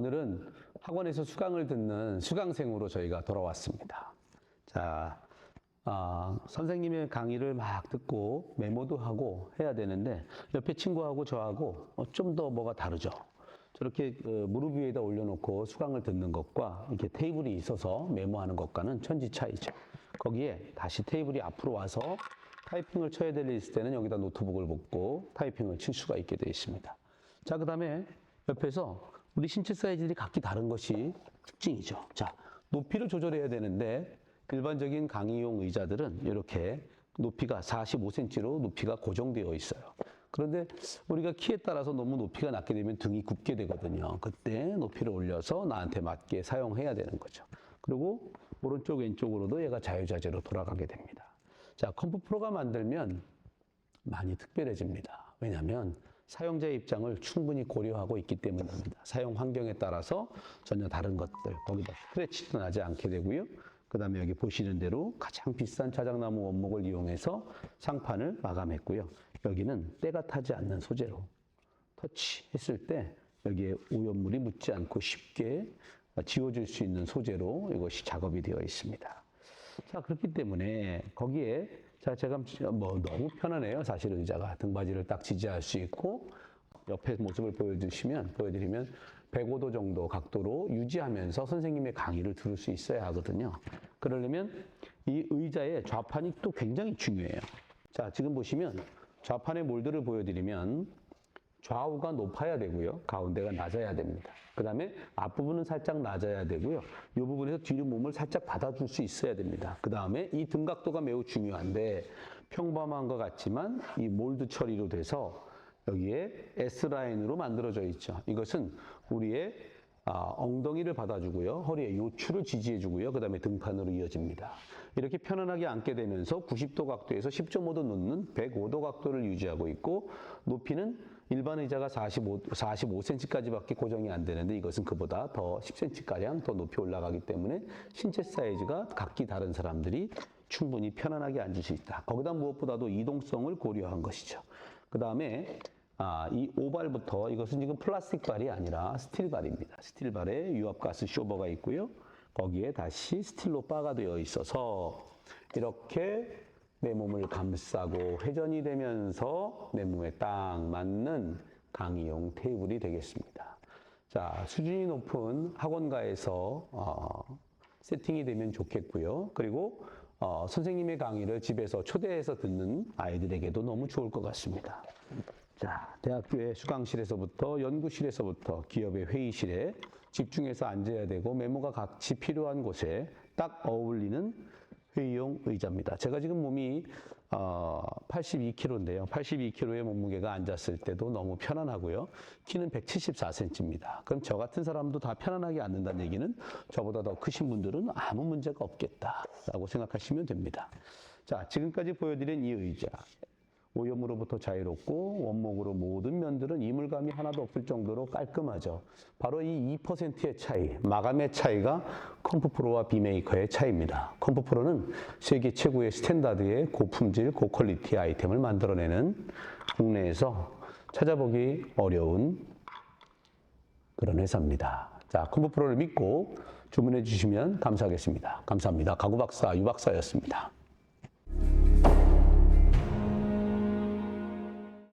오늘은 학원에서 수강을 듣는 수강생으로 저희가 돌아왔습니다. 자, 아, 선생님의 강의를 막 듣고 메모도 하고 해야 되는데 옆에 친구하고 저하고 어, 좀더 뭐가 다르죠. 저렇게 그 무릎 위에다 올려놓고 수강을 듣는 것과 이렇게 테이블이 있어서 메모하는 것과는 천지 차이죠. 거기에 다시 테이블이 앞으로 와서 타이핑을 쳐야 될일 있을 때는 여기다 노트북을 놓고 타이핑을 칠 수가 있게 되어 있습니다. 자, 그 다음에 옆에서 우리 신체 사이즈들이 각기 다른 것이 특징이죠. 자, 높이를 조절해야 되는데 일반적인 강의용 의자들은 이렇게 높이가 45cm로 높이가 고정되어 있어요. 그런데 우리가 키에 따라서 너무 높이가 낮게 되면 등이 굽게 되거든요. 그때 높이를 올려서 나한테 맞게 사용해야 되는 거죠. 그리고 오른쪽 왼쪽으로도 얘가 자유자재로 돌아가게 됩니다. 자, 컴프 프로가 만들면 많이 특별해집니다. 왜냐하면 사용자의 입장을 충분히 고려하고 있기 때문입니다. 사용 환경에 따라서 전혀 다른 것들, 거기다 스크래치도 나지 않게 되고요. 그 다음에 여기 보시는 대로 가장 비싼 자작나무 원목을 이용해서 상판을 마감했고요. 여기는 때가 타지 않는 소재로 터치했을 때 여기에 오염물이 묻지 않고 쉽게 지워질 수 있는 소재로 이것이 작업이 되어 있습니다. 자, 그렇기 때문에 거기에 자, 제가 뭐 너무 편하네요. 사실 의자가 등받이를 딱 지지할 수 있고 옆에 모습을 보여주시면 보여드리면 105도 정도 각도로 유지하면서 선생님의 강의를 들을 수 있어야 하거든요. 그러려면 이 의자의 좌판이 또 굉장히 중요해요. 자, 지금 보시면 좌판의 몰드를 보여드리면 좌우가 높아야 되고요. 가운데가 낮아야 됩니다. 그 다음에 앞부분은 살짝 낮아야 되고요. 이 부분에서 뒤로 몸을 살짝 받아줄 수 있어야 됩니다. 그 다음에 이 등각도가 매우 중요한데 평범한 것 같지만 이 몰드 처리로 돼서 여기에 S라인으로 만들어져 있죠. 이것은 우리의 아, 엉덩이를 받아주고요. 허리에 요추를 지지해주고요. 그 다음에 등판으로 이어집니다. 이렇게 편안하게 앉게 되면서 90도 각도에서 10.5도 놓는 105도 각도를 유지하고 있고 높이는 일반 의자가 45, 45cm까지밖에 고정이 안 되는데 이것은 그보다 더 10cm가량 더 높이 올라가기 때문에 신체 사이즈가 각기 다른 사람들이 충분히 편안하게 앉을 수 있다. 거기다 무엇보다도 이동성을 고려한 것이죠. 그 다음에 아, 이 오발부터 이것은 지금 플라스틱 발이 아니라 스틸 발입니다. 스틸 발에 유압가스 쇼버가 있고요. 거기에 다시 스틸로 바가 되어 있어서 이렇게 내 몸을 감싸고 회전이 되면서 내 몸에 딱 맞는 강의용 테이블이 되겠습니다. 자, 수준이 높은 학원가에서 어, 세팅이 되면 좋겠고요. 그리고 어, 선생님의 강의를 집에서 초대해서 듣는 아이들에게도 너무 좋을 것 같습니다. 자, 대학교의 수강실에서부터 연구실에서부터 기업의 회의실에 집중해서 앉아야 되고 메모가 같이 필요한 곳에 딱 어울리는 회의용 의자입니다. 제가 지금 몸이 어, 82kg인데요. 82kg의 몸무게가 앉았을 때도 너무 편안하고요. 키는 174cm입니다. 그럼 저 같은 사람도 다 편안하게 앉는다는 얘기는 저보다 더 크신 분들은 아무 문제가 없겠다라고 생각하시면 됩니다. 자, 지금까지 보여드린 이 의자. 오염으로부터 자유롭고 원목으로 모든 면들은 이물감이 하나도 없을 정도로 깔끔하죠. 바로 이 2%의 차이, 마감의 차이가 컴프 프로와 비메이커의 차이입니다. 컴프 프로는 세계 최고의 스탠다드의 고품질, 고퀄리티 아이템을 만들어내는 국내에서 찾아보기 어려운 그런 회사입니다. 자, 컴프 프로를 믿고 주문해 주시면 감사하겠습니다. 감사합니다. 가구 박사 유 박사였습니다.